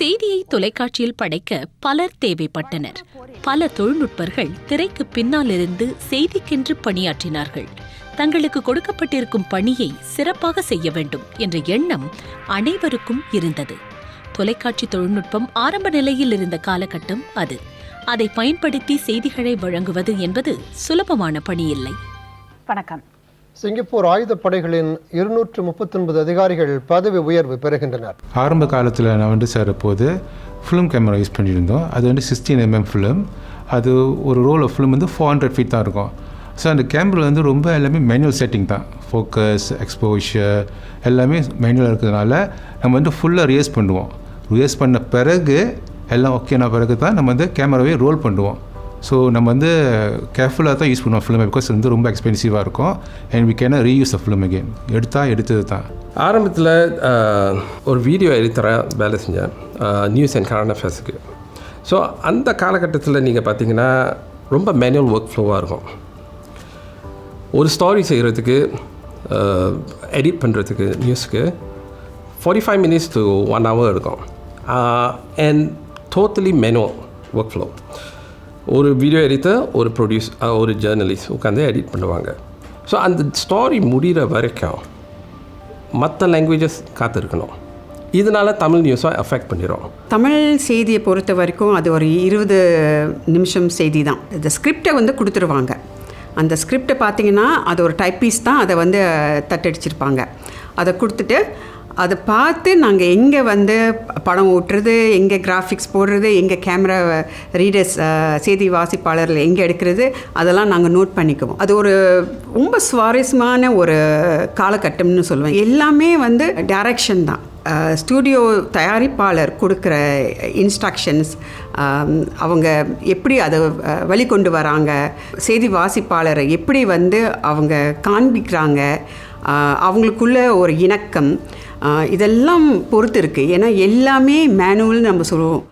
செய்தியை தொலைக்காட்சியில் படைக்க பலர் தேவைப்பட்டனர். பல தொழில்நுட்பர்கள் திரைக்கு பின்னாலிருந்து செய்திக்கென்று பணியாற்றினார்கள். தங்களுக்கு கொடுக்கப்பட்டிருக்கும் பணியை சிறப்பாக செய்ய வேண்டும் என்ற எண்ணம் அனைவருக்கும் இருந்தது. தொலைக்காட்சி தொழில்நுட்பம் ஆரம்ப நிலையில் இருந்த காலகட்டம் அது. அதை பயன்படுத்தி செய்திகளை வழங்குவது என்பது சுலபமான பணியில்லை. வணக்கம். சிங்கப்பூர் ஆயுதப்படைகளின் இருநூற்று முப்பத்தொன்பது அதிகாரிகள் பதவி உயர்வு பெறுகின்றனர். ஆரம்ப காலத்தில் நான் வந்து சார் போது ஃபிலிம் கேமரா யூஸ் பண்ணியிருந்தோம். அது வந்து சிக்ஸ்டீன் எம்எம் ஃபிலிம் அது ஒரு ரோல் ஆஃப் ஃபிலிம் வந்து ஃபோர் ஹண்ட்ரட் ஃபீட் தான் இருக்கும். ஸோ அந்த கேமரா வந்து ரொம்ப எல்லாமே மேனுவல் செட்டிங் தான். ஃபோக்கஸ் எக்ஸ்போஷர் எல்லாமே மேனுவலாக இருக்கிறதுனால நம்ம வந்து ஃபுல்லாக ரியஸ் பண்ணுவோம். ரியஸ் பண்ண பிறகு எல்லாம் ஓகேனா பிறகு தான் நம்ம வந்து கேமராவே ரோல் பண்ணுவோம். ஸோ நம்ம வந்து கேர்ஃபுல்லாக தான் யூஸ் பண்ணுவோம் ஃபிலிமை பிகாஸ் வந்து ரொம்ப எக்ஸ்பென்சிவாக இருக்கும். And we can reuse a film again எடுத்தால் எடுத்தது தான். ஆரம்பத்தில் ஒரு வீடியோ எடிட்டராக வேலை செஞ்சேன். நியூஸ் அண்ட் கரண்ட் அஃபேர்ஸுக்கு ஸோ அந்த காலகட்டத்தில் நீங்கள் பார்த்தீங்கன்னா ரொம்ப மேனுவல் ஒர்க் ஃப்ளோவாக இருக்கும். ஒரு ஸ்டாரி செய்கிறதுக்கு எடிட் பண்ணுறதுக்கு நியூஸ்க்கு forty five minutes to one hour இருக்கும். And totally manual workflow ஒரு வீடியோ எடிட்டர் ஒரு ப்ரொடியூஸ் ஒரு ஜேர்னலிஸ்ட் உட்காந்து எடிட் பண்ணுவாங்க. ஸோ அந்த ஸ்டாரி முடிகிற வரைக்கும் மற்ற லாங்குவேஜஸ் காத்திருக்கணும். இதனால் தமிழ் நியூஸை அஃபெக்ட் பண்ணிடும் தமிழ் செய்தியை பொறுத்த வரைக்கும் அது ஒரு இருபது நிமிஷம் செய்தி தான். இந்த ஸ்கிரிப்டை வந்து கொடுத்துருவாங்க. அந்த ஸ்கிரிப்டை பார்த்தீங்கன்னா அது ஒரு டைப்பீஸ் தான். அதை வந்து தட்டடிச்சிருப்பாங்க. அதை கொடுத்துட்டு அதை பார்த்து நாங்கள் எங்கே வந்து படம் ஓட்டுறது எங்கே கிராஃபிக்ஸ் போடுறது எங்கே கேமரா ரீடர்ஸ் செய்தி வாசிப்பாளரில் எங்கே எடுக்கிறது அதெல்லாம் நாங்கள் நோட் பண்ணிக்குவோம். அது ஒரு ரொம்ப சுவாரஸ்யமான ஒரு காலகட்டம்னு சொல்லுவேன். எல்லாமே வந்து டைரக்ஷன் தான். ஸ்டூடியோ தயாரிப்பாளர் கொடுக்குற இன்ஸ்ட்ரக்ஷன்ஸ் அவங்க எப்படி அதை வழி வெளிக்கொண்டு வராங்க செய்தி வாசிப்பாளரை எப்படி வந்து அவங்க காண்பிக்கிறாங்க அவங்களுக்குள்ள ஒரு இணக்கம் இதெல்லாம் பொறுத்து இருக்குது ஏன்னா எல்லாமே மேனுவல்னு நம்ம சொல்லுவோம்.